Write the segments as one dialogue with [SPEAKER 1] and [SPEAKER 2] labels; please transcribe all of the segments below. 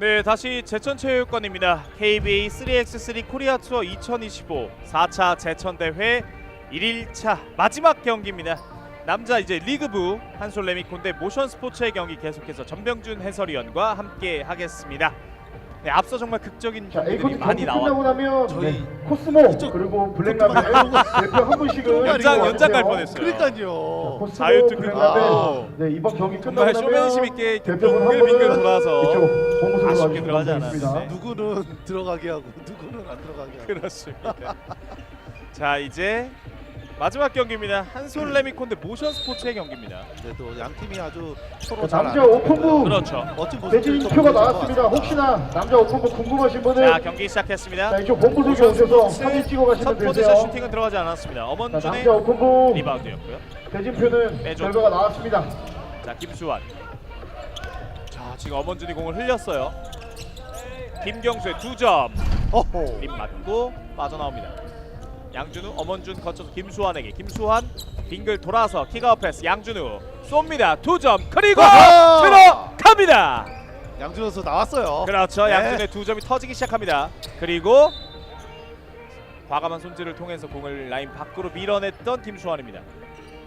[SPEAKER 1] 네, 다시 제천체육관입니다. KBA 3x3 코리아 투어 2025 4차 제천대회 1일차 마지막 경기입니다. 남자 이제 리그부 한솔레미콘 대 모션스포츠의 경기 계속해서 전병준 해설위원과 함께 하겠습니다. 네, 앞서 정말 극적인
[SPEAKER 2] 자, A
[SPEAKER 1] 경기들이 많이
[SPEAKER 2] 경기 끝나고 나면
[SPEAKER 3] 저희
[SPEAKER 2] 네, 코스모
[SPEAKER 3] 이쪽-
[SPEAKER 2] 그리고 블랙라벨 대표 한 분씩은
[SPEAKER 1] 연장- 연장 갈
[SPEAKER 2] 와주세요.
[SPEAKER 1] 뻔했어요.
[SPEAKER 3] 그러니까요.
[SPEAKER 2] 코스모
[SPEAKER 1] 자유투
[SPEAKER 2] 블랙라벨
[SPEAKER 1] 아.
[SPEAKER 2] 네 이번 경기 끝나고
[SPEAKER 1] 정말
[SPEAKER 2] 나면
[SPEAKER 1] 쇼맨십 있게
[SPEAKER 2] 대표분 한
[SPEAKER 1] 빙글빙글
[SPEAKER 2] 분은
[SPEAKER 1] 돌아서
[SPEAKER 2] 이쪽 공수로
[SPEAKER 1] 아쉽게
[SPEAKER 2] 와주시면
[SPEAKER 1] 들어가지
[SPEAKER 2] 되겠습니다.
[SPEAKER 1] 않았는데.
[SPEAKER 3] 누구는 들어가게 하고 누구는 안 들어가게 하고.
[SPEAKER 1] 그렇습니다. 자, 이제 마지막 경기입니다. 한솔 레미콘 대 모션 스포츠의 경기입니다.
[SPEAKER 3] 네, 또양 팀이 아주 서로
[SPEAKER 2] 자,
[SPEAKER 3] 잘
[SPEAKER 2] 남자
[SPEAKER 3] 아는
[SPEAKER 2] 오픈부
[SPEAKER 1] 그렇죠.
[SPEAKER 3] 멋진 모습
[SPEAKER 2] 대진표가 나왔습니다. 혹시나 남자 오픈부 궁금하신 분은
[SPEAKER 1] 자, 경기 시작했습니다.
[SPEAKER 2] 자, 이쪽 본부 속에 오셔서 사진 찍어
[SPEAKER 1] 첫
[SPEAKER 2] 가시면
[SPEAKER 1] 포지션
[SPEAKER 2] 되세요.
[SPEAKER 1] 슈팅은 들어가지 않았습니다.
[SPEAKER 2] 자,
[SPEAKER 1] 엄원준의
[SPEAKER 2] 남자 오픈부
[SPEAKER 1] 리바운드였고요.
[SPEAKER 2] 대진표는
[SPEAKER 1] 빼줘.
[SPEAKER 2] 결과가 나왔습니다.
[SPEAKER 1] 자, 김수환. 자, 지금 엄원준이 공을 흘렸어요. 김경수의 두 점.
[SPEAKER 3] 어호.
[SPEAKER 1] 림 맞고 빠져나옵니다. 양준우, 엄원준 거쳐서 김수환에게 김수환 빙글 돌아서 킥아웃 패스 양준우 쏩니다. 두 점. 그리고
[SPEAKER 3] 아하!
[SPEAKER 1] 들어갑니다.
[SPEAKER 3] 양준호 선수 나왔어요.
[SPEAKER 1] 그렇죠.
[SPEAKER 3] 네.
[SPEAKER 1] 양준의 두 점이 터지기 시작합니다. 그리고 과감한 손질을 통해서 공을 라인 밖으로 밀어냈던 김수환입니다.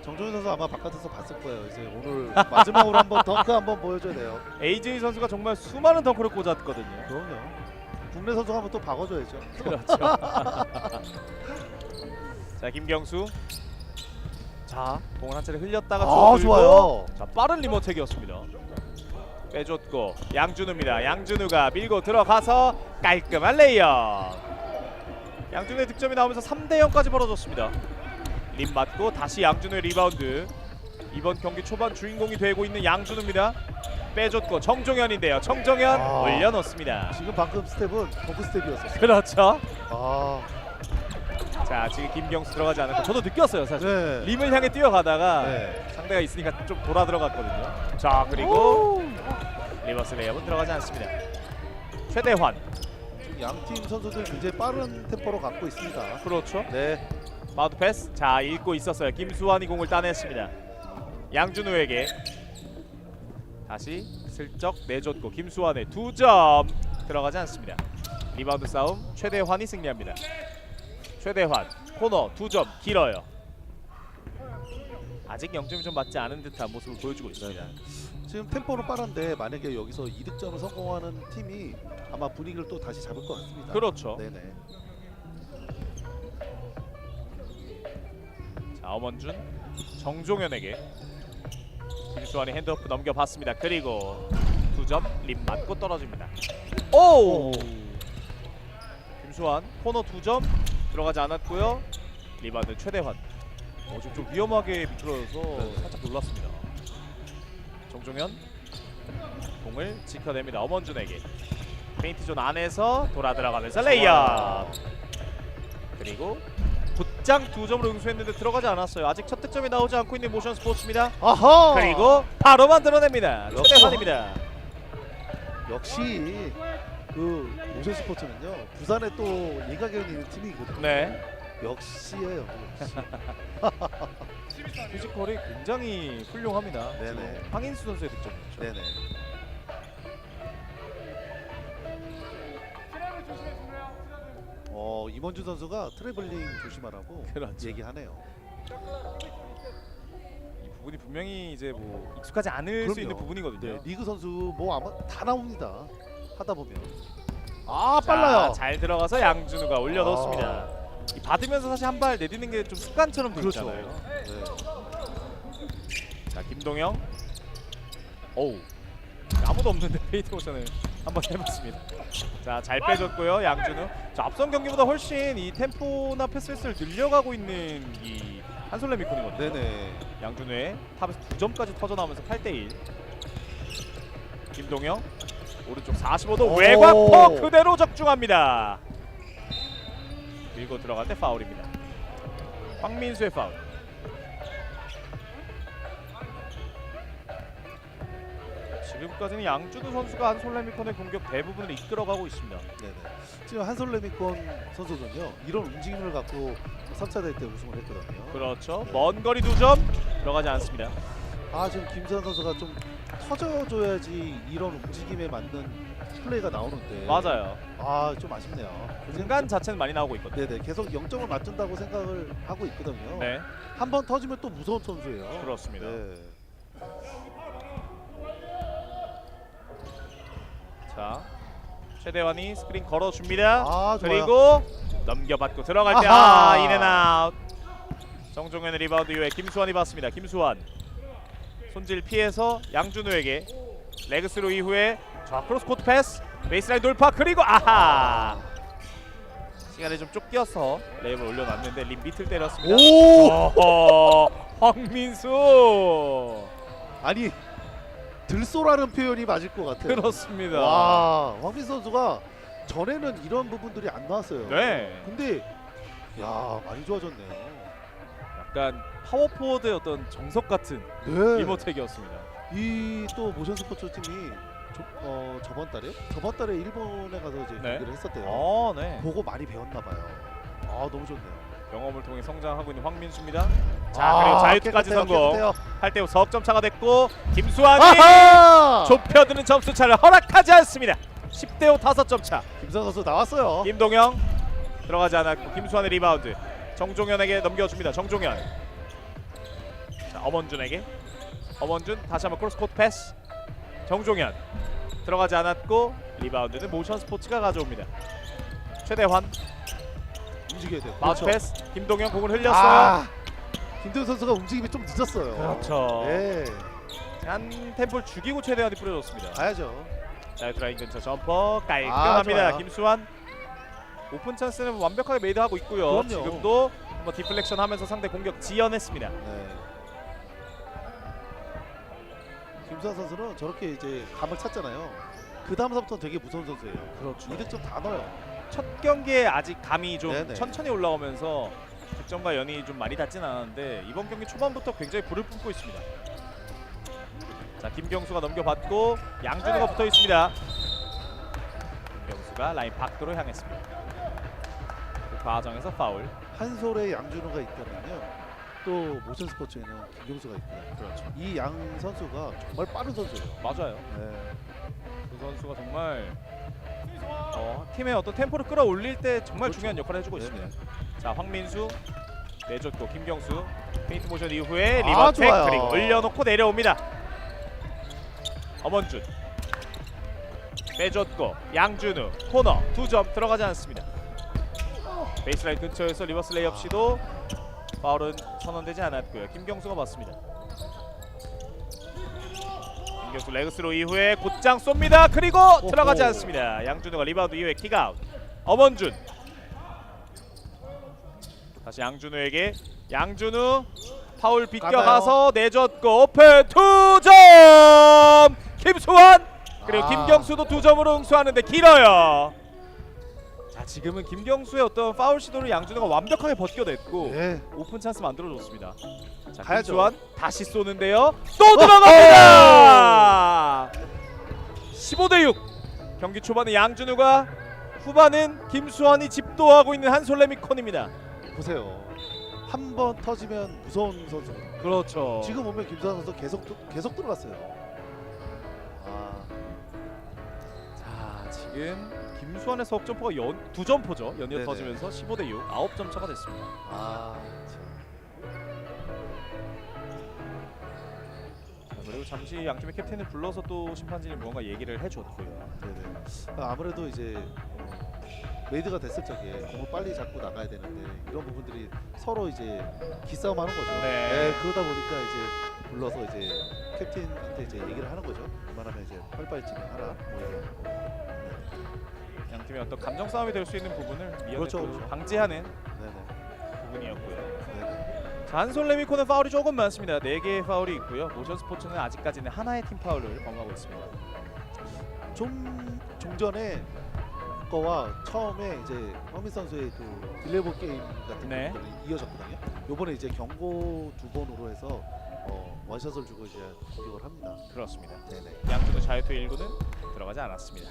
[SPEAKER 3] 정종현 선수 아마 바깥에서 봤을 거예요. 이제 오늘 마지막으로 한번 덩크 한번 보여줘야 돼요.
[SPEAKER 1] AJ 선수가 정말 수많은 덩크를 꽂았거든요.
[SPEAKER 3] 그럼요. 국내 선수가 한번 또 박아줘야죠.
[SPEAKER 1] 그렇죠. 자 김경수. 자 공을 한 차례 흘렸다가
[SPEAKER 3] 아
[SPEAKER 1] 주워들고.
[SPEAKER 3] 좋아요.
[SPEAKER 1] 자 빠른 리모텍이었습니다. 빼줬고 양준우입니다. 양준우가 밀고 들어가서 깔끔한 레이업. 양준우의 득점이 나오면서 3대 0까지 벌어졌습니다. 림 맞고 다시 양준우의 리바운드. 이번 경기 초반 주인공이 되고 있는 양준우입니다. 빼줬고 정종현인데요. 정종현
[SPEAKER 3] 아.
[SPEAKER 1] 올려놓습니다.
[SPEAKER 3] 지금 방금 스텝은 덩크 스텝이었어요.
[SPEAKER 1] 그렇죠.
[SPEAKER 3] 아,
[SPEAKER 1] 자 지금 김경수 들어가지 않았고 저도 느꼈어요 사실.
[SPEAKER 3] 네.
[SPEAKER 1] 림을 향해 뛰어가다가
[SPEAKER 3] 네.
[SPEAKER 1] 상대가 있으니까 좀 돌아 들어갔거든요. 자 그리고 리버스 레이업은 들어가지 않습니다. 최대환
[SPEAKER 3] 양팀 선수들 굉장히 빠른 템포로 갖고 있습니다.
[SPEAKER 1] 그렇죠.
[SPEAKER 3] 네.
[SPEAKER 1] 마우드 패스 자 읽고 있었어요. 김수환이 공을 따냈습니다. 양준우에게 다시 슬쩍 내줬고 김수환의 두 점 들어가지 않습니다. 리바운드 싸움 최대환이 승리합니다. 최대환 코너 두 점 길어요. 아직 0점이 좀 맞지 않은 듯한 모습을 보여주고 있습니다.
[SPEAKER 3] 지금 템포는 빠른데 만약에 여기서 이득점을 성공하는 팀이 아마 분위기를 또 다시 잡을 것 같습니다.
[SPEAKER 1] 그렇죠.
[SPEAKER 3] 네네.
[SPEAKER 1] 자 엄원준 정종현에게 김수환이 핸드오프 넘겨봤습니다. 그리고 두점림 맞고 떨어집니다. 오! 김수환 코너 두 점 들어가지 않았고요. 리바운드 최대환. 어, 좀, 좀 위험하게 미끄러져서
[SPEAKER 3] 네.
[SPEAKER 1] 살짝 놀랐습니다. 정종현 공을 지켜냅니다. 엄원준에게 페인트 존 안에서 돌아 들어가면서 레이업. 그리고 곧장 두 점으로 응수했는데 들어가지 않았어요. 아직 첫 득점이 나오지 않고 있는 모션 스포츠입니다.
[SPEAKER 3] 아하.
[SPEAKER 1] 그리고 바로 만들어냅니다. 최대환입니다.
[SPEAKER 3] 역시 그 모션 스포츠는요 부산에 또 일가견이 있는 팀이거든요.
[SPEAKER 1] 네.
[SPEAKER 3] 역시예요. 역시.
[SPEAKER 1] 피지컬이 굉장히 훌륭합니다.
[SPEAKER 3] 네네.
[SPEAKER 1] 지금 황인수 선수의 득점이었죠.
[SPEAKER 3] 네네. 어 임원준 선수가 트래블링 조심하라고
[SPEAKER 1] 그렇죠.
[SPEAKER 3] 얘기하네요.
[SPEAKER 1] 이 부분이 분명히 이제 뭐 익숙하지 않을 수
[SPEAKER 3] 그럼요.
[SPEAKER 1] 있는 부분이거든요.
[SPEAKER 3] 네, 리그 선수 뭐 아마 다 나옵니다. 하다 보면. 아
[SPEAKER 1] 자,
[SPEAKER 3] 빨라요.
[SPEAKER 1] 잘 들어가서 양준우가 올려놓습니다.
[SPEAKER 3] 아.
[SPEAKER 1] 이 받으면서 사실 한 발 내딛는 게 좀 습관처럼
[SPEAKER 3] 그렇죠.
[SPEAKER 1] 되잖아요.
[SPEAKER 3] 네.
[SPEAKER 1] 자 김동영. 오우. 아무도 없는데 페이트 모션을 한번 해봤습니다. 자 잘 빼줬고요 양준우. 자 앞선 경기보다 훨씬 이 템포나 패스를 늘려가고 있는 이 한솔레 미콘이거든요.
[SPEAKER 3] 네네.
[SPEAKER 1] 양준우의 탑에서 두 점까지 터져 나오면서 8대1 김동영 오른쪽 45도
[SPEAKER 3] 오.
[SPEAKER 1] 외곽포 그대로 적중합니다. 밀고 들어갈 때 파울입니다. 황민수의 파울. 지금까지는 양준우 선수가 한솔레미콘의 공격 대부분을 이끌어가고 있습니다.
[SPEAKER 3] 네네. 지금 한솔레미콘 선수는요 이런 움직임을 갖고 3차 대회 때 우승을 했거든요.
[SPEAKER 1] 그렇죠. 먼 거리 두 점 들어가지 않습니다.
[SPEAKER 3] 아 지금 김선 선수가 좀 터져줘야지 이런 움직임에 맞는 플레이가 나오는데
[SPEAKER 1] 맞아요.
[SPEAKER 3] 아좀 아쉽네요.
[SPEAKER 1] 중간 자체는 많이 나오고 있거든요.
[SPEAKER 3] 네네 계속 0점을 맞춘다고 생각을 하고 있거든요.
[SPEAKER 1] 네,
[SPEAKER 3] 한 번 터지면 또 무서운 선수예요.
[SPEAKER 1] 그렇습니다.
[SPEAKER 3] 네.
[SPEAKER 1] 자, 최대환이 스크린 걸어줍니다.
[SPEAKER 3] 아 좋아요.
[SPEAKER 1] 그리고 넘겨받고 들어갈 때
[SPEAKER 3] 아하.
[SPEAKER 1] 아, 인앤아웃. 정종현의 리바운드 이후에 김수환이 받습니다. 김수환 손질 피해서 양준우에게 레그스로 이후에 자 크로스 코트 패스 베이스라인 돌파 그리고 아하 시간이 좀 쫓겨서 레이블 올려놨는데 림 밑을 때렸습니다.
[SPEAKER 3] 오
[SPEAKER 1] 황민수
[SPEAKER 3] 아니 들쏘라는 표현이 맞을 것 같아요.
[SPEAKER 1] 그렇습니다.
[SPEAKER 3] 와 황민 선수가 전에는 이런 부분들이 안 나왔어요.
[SPEAKER 1] 네,
[SPEAKER 3] 근데 야 많이 좋아졌네요.
[SPEAKER 1] 약간 파워포워드의 어떤 정석 같은
[SPEAKER 3] 네.
[SPEAKER 1] 리모텍이었습니다.
[SPEAKER 3] 이 또 모션 스포츠 팀이 저, 어, 저번 달에 저번 달에 일본에 가서 이제
[SPEAKER 1] 네.
[SPEAKER 3] 경기를 했었대요.
[SPEAKER 1] 어, 네.
[SPEAKER 3] 보고 많이 배웠나 봐요. 아 너무 좋네요.
[SPEAKER 1] 경험을 통해 성장하고 있는 황민수입니다. 자
[SPEAKER 3] 아,
[SPEAKER 1] 그리고 자유투까지
[SPEAKER 3] 깨끗해요,
[SPEAKER 1] 성공.
[SPEAKER 3] 깨끗해요.
[SPEAKER 1] 8대5 석점 차가 됐고 김수환이
[SPEAKER 3] 아하!
[SPEAKER 1] 좁혀드는 점수 차를 허락하지 않습니다. 10대5 5점 차.
[SPEAKER 3] 김선 선수 나왔어요.
[SPEAKER 1] 김동영 들어가지 않았고 김수환의 리바운드. 정종현에게 넘겨줍니다. 정종현. 자 엄원준에게 엄원준 다시 한번 크로스 코트 패스. 정종현 들어가기 않았고 리바운드는 모션 스포츠가 가져옵니다. 최대환
[SPEAKER 3] 움직여야 돼요.
[SPEAKER 1] 마우스
[SPEAKER 3] 그렇죠.
[SPEAKER 1] 패스. 김동현 공을 흘렸어요.
[SPEAKER 3] 아, 김도현 선수가 움직임이 좀 늦었어요.
[SPEAKER 1] 그렇죠.
[SPEAKER 3] 네,
[SPEAKER 1] 한 템포를 죽이고 최대한이 뿌려줬습니다.
[SPEAKER 3] 가야죠.
[SPEAKER 1] 자유투 라인 근처 점퍼 깔끔합니다.
[SPEAKER 3] 아, 좋아요.
[SPEAKER 1] 김수환 오픈 찬스는 완벽하게 메이드하고 있고요.
[SPEAKER 3] 그럼요.
[SPEAKER 1] 지금도 한번 디플렉션 하면서 상대 공격 지연했습니다.
[SPEAKER 3] 네. 김수환 선수는 저렇게 이제 감을 찾잖아요. 그 다음서부터 되게 무서운 선수예요.
[SPEAKER 1] 그렇죠.
[SPEAKER 3] 이득점 다 넣어요.
[SPEAKER 1] 첫 경기에 아직 감이 좀
[SPEAKER 3] 네네.
[SPEAKER 1] 천천히 올라오면서 득점과 연이 좀 많이 닿진 않았는데 이번 경기 초반부터 굉장히 불을 뿜고 있습니다. 자 김경수가 넘겨받고 양준호가 붙어 있습니다. 김경수가 라인 밖으로 향했습니다. 그 과정에서 파울.
[SPEAKER 3] 한 솔에 양준호가 있다면요. 또 모션 스포츠에는 김경수가 있고요.
[SPEAKER 1] 그렇죠.
[SPEAKER 3] 이 양 선수가 정말 빠른 선수예요.
[SPEAKER 1] 맞아요.
[SPEAKER 3] 네.
[SPEAKER 1] 그 선수가 정말 어, 팀의 어떤 템포를 끌어올릴 때 정말
[SPEAKER 3] 그렇죠.
[SPEAKER 1] 중요한 역할을 해주고
[SPEAKER 3] 네네.
[SPEAKER 1] 있습니다. 자 황민수 내줬고 김경수 페인트 모션 이후에
[SPEAKER 3] 아,
[SPEAKER 1] 리버텍
[SPEAKER 3] 좋아요.
[SPEAKER 1] 그리고 올려놓고 내려옵니다. 엄원준 빼줬고 양준우 코너 두 점 들어가지 않습니다. 베이스라인 근처에서 리버스 레이업 시도 파울은 선언되지 않았고요. 김경수가 맞습니다. 김경수 레그스로 이후에 곧장 쏩니다. 그리고
[SPEAKER 3] 오호.
[SPEAKER 1] 들어가지 않습니다. 양준우가 리바운드 이후에 킥아웃. 엄원준 다시 양준우에게 양준우 파울 비껴가서 내줬고 오픈 투점 김수환 그리고
[SPEAKER 3] 아.
[SPEAKER 1] 김경수도 두 점으로 응수하는데 길어요. 자 지금은 김경수의 어떤 파울 시도를 양준우가 완벽하게 벗겨냈고
[SPEAKER 3] 네.
[SPEAKER 1] 오픈 찬스 만들어줬습니다. 자
[SPEAKER 3] 가야죠.
[SPEAKER 1] 김수환 다시 쏘는데요. 또 들어갑니다. 15대 6. 경기 초반에 양준우가 후반은 김수환이 집도하고 있는 한솔레미 콘입니다.
[SPEAKER 3] 보세요. 한 번 터지면 무서운 선수.
[SPEAKER 1] 그렇죠.
[SPEAKER 3] 지금 보면 김수환 선수 계속 들- 계속 들어갔어요. 아,
[SPEAKER 1] 자 지금 김수환의 석점포가 연, 두 점포죠. 연이어
[SPEAKER 3] 네네.
[SPEAKER 1] 터지면서 15 대 6. 9점 차가 됐습니다.
[SPEAKER 3] 아.
[SPEAKER 1] 자, 그리고 잠시 양팀의 캡틴을 불러서 또 심판진이 무언가 얘기를 해줬고요.
[SPEAKER 3] 네네. 아무래도 이제 어, 메이드가 됐을 적에 공을 빨리 잡고 나가야 되는데 이런 부분들이 서로 이제 기싸움하는 거죠.
[SPEAKER 1] 네.
[SPEAKER 3] 그러다 보니까 이제 불러서 이제 캡틴한테 이제 얘기를 하는 거죠. 웬만하면 이제 빨리빨리 진행하라. 뭐 이런. 네.
[SPEAKER 1] 양팀의 어떤 감정 싸움이 될 수 있는 부분을 미연에
[SPEAKER 3] 그렇죠,
[SPEAKER 1] 또
[SPEAKER 3] 그렇죠.
[SPEAKER 1] 방지하는
[SPEAKER 3] 네네.
[SPEAKER 1] 부분이었고요.
[SPEAKER 3] 네네.
[SPEAKER 1] 자, 한솔레미코는 파울이 조금 많습니다. 4개의 파울이 있고요. 모션 스포츠는 아직까지는 하나의 팀 파울을 범하고 있습니다.
[SPEAKER 3] 좀 종전에 거와 처음에 이제 황민 선수의 그 딜레버 게임 같은
[SPEAKER 1] 네.
[SPEAKER 3] 것들이 이어졌거든요. 요번에 이제 경고 두 번으로 해서 어, 원샷을 주고 이제 공격을 합니다.
[SPEAKER 1] 그렇습니다.
[SPEAKER 3] 네네.
[SPEAKER 1] 양준호 자유투 1구는 들어가지 않았습니다.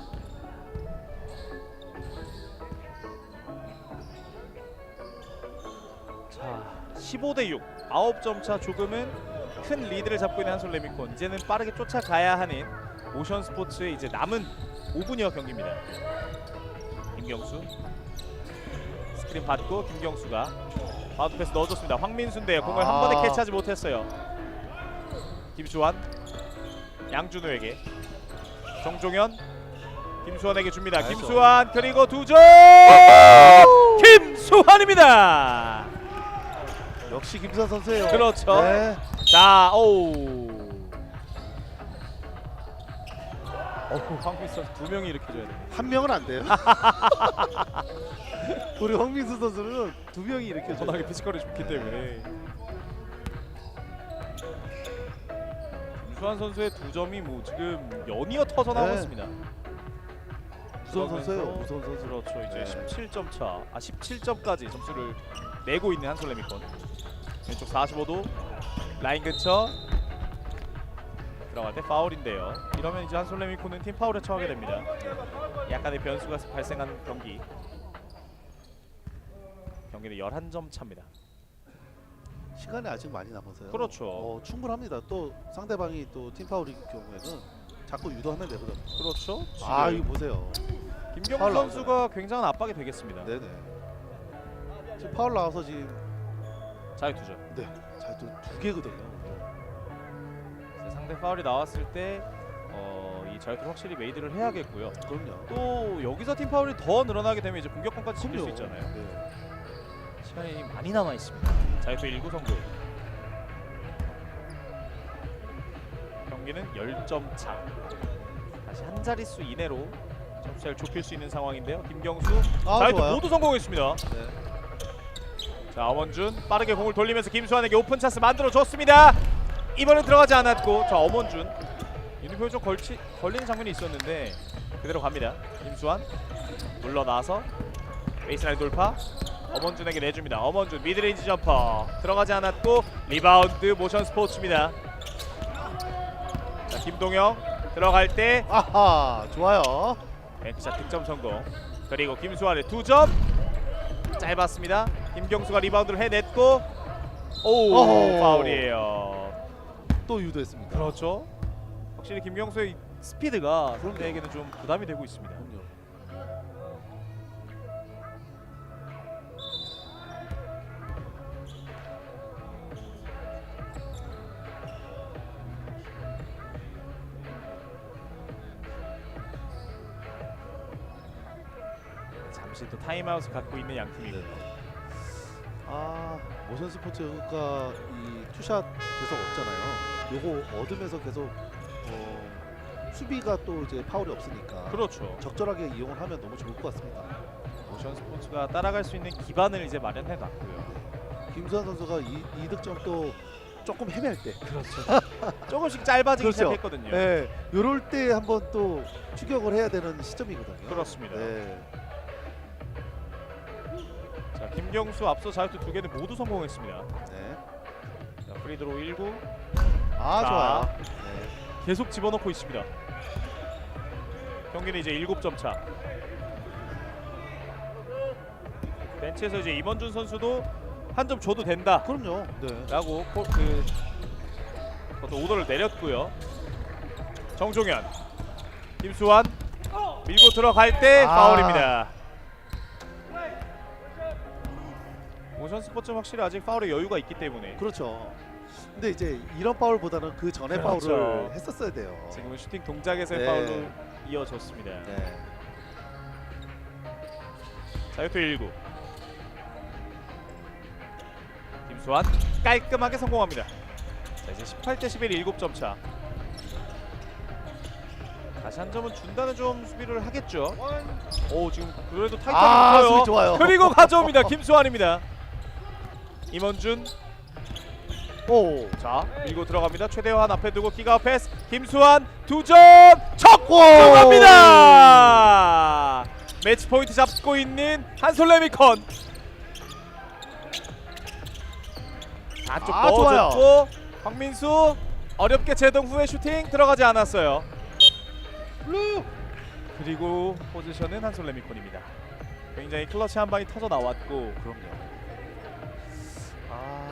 [SPEAKER 1] 자, 15대 6. 9점 차 조금은 큰 리드를 잡고 있는 한솔 레미콘. 이제는 빠르게 쫓아가야 하는 모션 스포츠의 이제 남은 5분여 경기입니다. 김경수 스크린 받고 김경수가 바운드 패스 넣어줬습니다. 황민수인데 공을 한
[SPEAKER 3] 아.
[SPEAKER 1] 번에 캐치하지 못했어요. 김수환 양준호에게 정종현 김수환에게 줍니다.
[SPEAKER 3] 나이스.
[SPEAKER 1] 김수환 그리고 두점 김수환입니다.
[SPEAKER 3] 역시 김수환 선수예요.
[SPEAKER 1] 그렇죠.
[SPEAKER 3] 네.
[SPEAKER 1] 자, 오. 어후, 황민수 선수 두 명이 이렇게 줘야 됩니다.
[SPEAKER 3] 한 명은 안 돼요. 우리 황민수 선수는 두 명이 이렇게 줘요.
[SPEAKER 1] 워낙에 피지컬이 좋기 때문에. 김수환 선수의 두 점이 뭐 지금 연이어 터져 나오고
[SPEAKER 3] 네.
[SPEAKER 1] 있습니다.
[SPEAKER 3] 무서운 선수예요. 무서운 선수.
[SPEAKER 1] 그렇죠. 이제
[SPEAKER 3] 네.
[SPEAKER 1] 17점 차, 아 17점까지 점수를 내고 있는 한솔레미콘. 왼쪽 45도 라인 근처 들어갈 때 파울인데요. 이러면 이제 한솔레미콘은 팀 파울에 처하게 됩니다. 약간의 변수가 발생한 경기. 경기는 11점 차입니다.
[SPEAKER 3] 시간이 아직 많이 남아서요.
[SPEAKER 1] 그렇죠.
[SPEAKER 3] 어, 충분합니다. 또 상대방이 또 팀 파울일 경우에는 자꾸 유도하면 되거든요.
[SPEAKER 1] 그렇죠.
[SPEAKER 3] 아
[SPEAKER 1] 지금
[SPEAKER 3] 이거 보세요.
[SPEAKER 1] 김경수
[SPEAKER 3] 파울
[SPEAKER 1] 선수가 굉장한 압박이 되겠습니다.
[SPEAKER 3] 네네. 지금 파울 나와서 지금
[SPEAKER 1] 자유 투점.
[SPEAKER 3] 네. 자또두 개거든요.
[SPEAKER 1] 상대 파울이 나왔을 때 어, 이 자유투를 확실히 메이드를 해야겠고요.
[SPEAKER 3] 그럼요.
[SPEAKER 1] 또 여기서 팀 파울이 더 늘어나게 되면 이제 공격권까지 집힐 수. 있잖아요.
[SPEAKER 3] 네.
[SPEAKER 1] 시간이 많이 남아 있습니다. 자유투 1구 성공. 경기는 10점 차. 다시 한 자릿수 이내로 점수를 좁힐 수 있는 상황인데요. 김경수
[SPEAKER 3] 아
[SPEAKER 1] 자유투
[SPEAKER 3] 좋아요.
[SPEAKER 1] 모두 성공했습니다.
[SPEAKER 3] 네.
[SPEAKER 1] 자 엄원준 빠르게 공을 돌리면서 김수환에게 오픈 찬스 만들어 줬습니다. 이번엔 들어가지 않았고 자 엄원준 유니폼에 좀 걸치 걸리는 장면이 있었는데 그대로 갑니다. 김수환 물러나서 베이스라인 돌파 엄원준에게 내줍니다. 엄원준 미드레인지 점퍼 들어가지 않았고 리바운드 모션 스포츠입니다. 자 김동영 들어갈 때
[SPEAKER 3] 아하 좋아요.
[SPEAKER 1] 벤치샷 득점 성공. 그리고 김수환의 두 점 짧았습니다. 김경수가 리바운드를 해냈고 오
[SPEAKER 3] 어허.
[SPEAKER 1] 파울이에요.
[SPEAKER 3] 또 유도했습니다.
[SPEAKER 1] 그렇죠. 확실히 김경수의 이 스피드가
[SPEAKER 3] 그럼요.
[SPEAKER 1] 상대에게는 좀 부담이 되고 있습니다. 잠시 또 타임아웃을 갖고 있는 양 팀입니다.
[SPEAKER 3] 네. 아 모션 스포츠가 이 투샷 계속 없잖아요. 요거 얻으면서 계속 어, 수비가 또 이제 파울이 없으니까
[SPEAKER 1] 그렇죠.
[SPEAKER 3] 적절하게 이용을 하면 너무 좋을 것 같습니다.
[SPEAKER 1] 모션 스포츠가 따라갈 수 있는 기반을 이제 마련해 놨고요.
[SPEAKER 3] 김수환 선수가 이, 이 득점 또 조금 헤맬 때,
[SPEAKER 1] 그렇죠. 조금씩 짧아지기
[SPEAKER 3] 그렇죠.
[SPEAKER 1] 시작했거든요.
[SPEAKER 3] 네, 요럴 때 한번 또 추격을 해야 되는 시점이거든요.
[SPEAKER 1] 그렇습니다.
[SPEAKER 3] 네,
[SPEAKER 1] 자 김경수 앞서 자유투 두 개는 모두 성공했습니다.
[SPEAKER 3] 네.
[SPEAKER 1] 자, 프리드로 1구
[SPEAKER 3] 아
[SPEAKER 1] 자.
[SPEAKER 3] 좋아요. 네.
[SPEAKER 1] 계속 집어넣고 있습니다. 경기는 이제 7점 차. 벤치에서 이제 임원준 선수도 한 점 줘도 된다라고
[SPEAKER 3] 그럼요. 네.
[SPEAKER 1] 코, 그 어떤 오더를 내렸고요. 정종현, 김수환 밀고 들어갈 때
[SPEAKER 3] 아.
[SPEAKER 1] 파울입니다. 모션 스포츠 확실히 아직 파울에 여유가 있기 때문에
[SPEAKER 3] 그렇죠. 근데 이제 이런 파울보다는 그 전에
[SPEAKER 1] 그렇죠.
[SPEAKER 3] 파울을 했었어야 돼요.
[SPEAKER 1] 지금은 슈팅 동작에서의
[SPEAKER 3] 네.
[SPEAKER 1] 파울로 이어졌습니다.
[SPEAKER 3] 네.
[SPEAKER 1] 자유투 1구 김수환 깔끔하게 성공합니다 자 이제 18대 11 7점 차 다시 한 점은 준다는 좀 수비를 하겠죠 오 지금 그래도 타이탄이
[SPEAKER 3] 아,
[SPEAKER 1] 붙어요
[SPEAKER 3] 수비 좋아요.
[SPEAKER 1] 그리고 가져옵니다 김수환입니다 임원준.
[SPEAKER 3] 오.
[SPEAKER 1] 자 밀고 들어갑니다. 최대환 앞에 두고 기가 패스 김수환 두점! 쳤고
[SPEAKER 3] 오.
[SPEAKER 1] 들어갑니다! 매치 포인트 잡고 있는 한솔레미컨. 안쪽
[SPEAKER 3] 아,
[SPEAKER 1] 넣어줬고 황민수 어렵게 제동 후에 슈팅 들어가지 않았어요. 그리고 포지션은 한솔레미콘입니다. 굉장히 클러치 한 방이 터져 나왔고
[SPEAKER 3] 그럼요.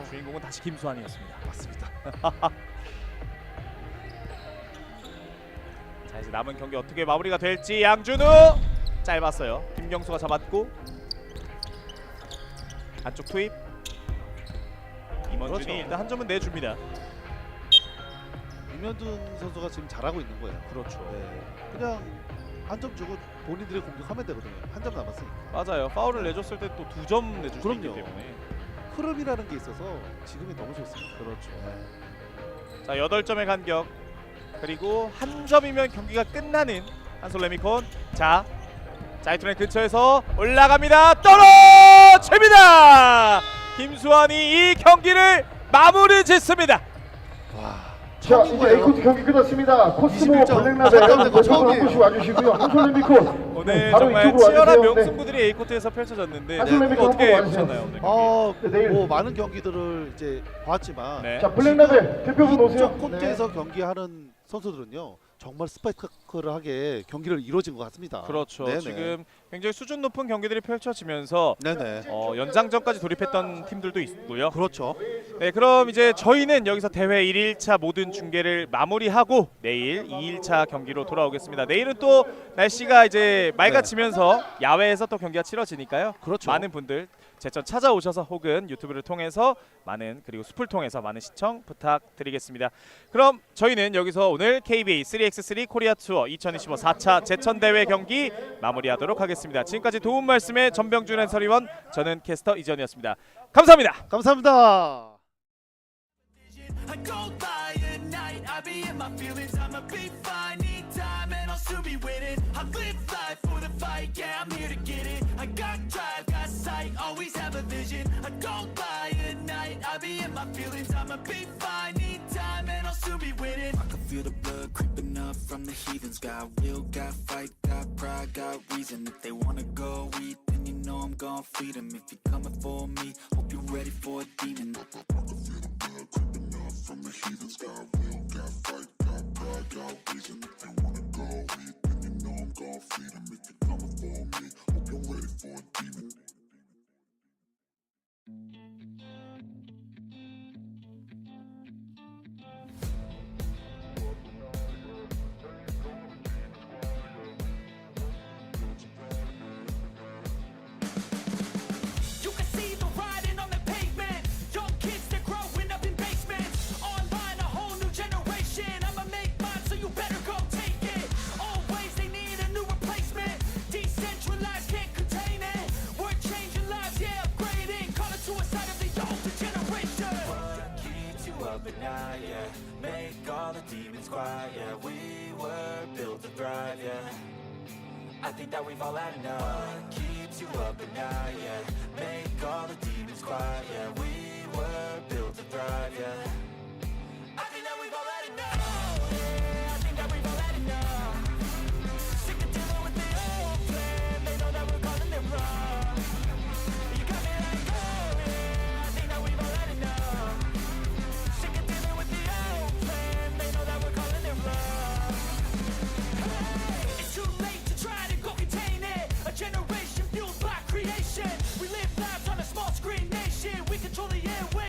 [SPEAKER 1] 아, 주인공은 다시 김수환이었습니다
[SPEAKER 3] 맞습니다.
[SPEAKER 1] 자 이제 남은 경기 어떻게 마무리가 될지 양준우 짧았어요. 김경수가 잡았고 안쪽 투입. 임원준이
[SPEAKER 3] 그렇죠.
[SPEAKER 1] 일단 한 점은 내줍니다.
[SPEAKER 3] 임현준 선수가 지금 잘하고 있는 거예요.
[SPEAKER 1] 그렇죠.
[SPEAKER 3] 네. 그냥 한 점 주고 본인들이 공격하면 되거든요. 한 점 남았으니까.
[SPEAKER 1] 맞아요. 파울을 내줬을 때 또 두 점 내줄 수 있기
[SPEAKER 3] 그럼요.
[SPEAKER 1] 때문에.
[SPEAKER 3] 흐름이라는 게 있어서 지금이 너무 좋습니다.
[SPEAKER 1] 그렇죠. 자, 8점의 간격. 그리고 한 점이면 경기가 끝나는 한솔 레미콘. 자, 자이투네 근처에서 올라갑니다. 떨어집니다. 김수환이 이 경기를 마무리 짓습니다.
[SPEAKER 3] 와.
[SPEAKER 2] 자 이제 A코트 경기 끝났습니다. 코스모
[SPEAKER 3] 21점.
[SPEAKER 2] 블랙라벨
[SPEAKER 3] 잠깐만요,
[SPEAKER 2] 여러분 한
[SPEAKER 3] 처음이에요.
[SPEAKER 2] 분씩 와주시고요. 한솔레미콘
[SPEAKER 1] 오늘
[SPEAKER 2] 바로
[SPEAKER 1] 정말 치열한.
[SPEAKER 2] 네.
[SPEAKER 1] 명승부들이 A 코트에서 펼쳐졌는데
[SPEAKER 2] 한솔
[SPEAKER 1] 네,
[SPEAKER 2] 레미콘
[SPEAKER 1] 어떻게
[SPEAKER 2] 한번 와주세요.
[SPEAKER 1] 보셨나요 오늘 경기?
[SPEAKER 3] 어,
[SPEAKER 2] 네, 내일.
[SPEAKER 3] 뭐 많은 경기들을 이제 봤지만
[SPEAKER 1] 네.
[SPEAKER 2] 자 블랙라벨 대표분 오세요.
[SPEAKER 3] 이쪽 콘트에서 경기하는 선수들은요 정말 스파이크하게 경기를 이루어진 것 같습니다.
[SPEAKER 1] 그렇죠.
[SPEAKER 3] 네네.
[SPEAKER 1] 지금 굉장히 수준 높은 경기들이 펼쳐지면서
[SPEAKER 3] 네네.
[SPEAKER 1] 어, 연장전까지 돌입했던 팀들도 있고요.
[SPEAKER 3] 그렇죠.
[SPEAKER 1] 네, 그럼 이제 저희는 여기서 대회 1일차 모든 중계를 마무리하고 내일 2일차 경기로 돌아오겠습니다. 내일은 또 날씨가 이제 맑아지면서 야외에서 또 경기가 치러지니까요.
[SPEAKER 3] 그렇죠.
[SPEAKER 1] 많은 분들 제천 찾아오셔서 혹은 유튜브를 통해서 많은 그리고 숲을 통해서 많은 시청 부탁드리겠습니다. 그럼 저희는 여기서 오늘 KBA 3x3 코리아 투어 2025 4차 제천 대회 경기 마무리하도록 하겠습니다. 지금까지 도움 말씀의 전병준 해설위원, 저는 캐스터 이전이었습니다. 감사합니다.
[SPEAKER 3] 감사합니다.
[SPEAKER 4] I go by at night, I be in my feelings, I'ma be fine, need time and I'll soon be winning. I live life for the fight, yeah, I'm here to get it. I got drive, got sight, always have a vision. I go by at night, I be in my feelings, I'ma be fine, need time and I'll soon be winning. I can feel the blood creeping up from the heathens. Got will, got fight, got reason. If they wanna go eat, then you know I'm gon' feed 'em. If you're coming for me, hope you're ready for a demon.
[SPEAKER 5] from the heathens got will, got fight, got pride, got reason. If they wanna go eat, then you know I'm gon' feed 'em. If you're coming for me, hope you're ready for a demon.
[SPEAKER 4] Think that we've all had enough.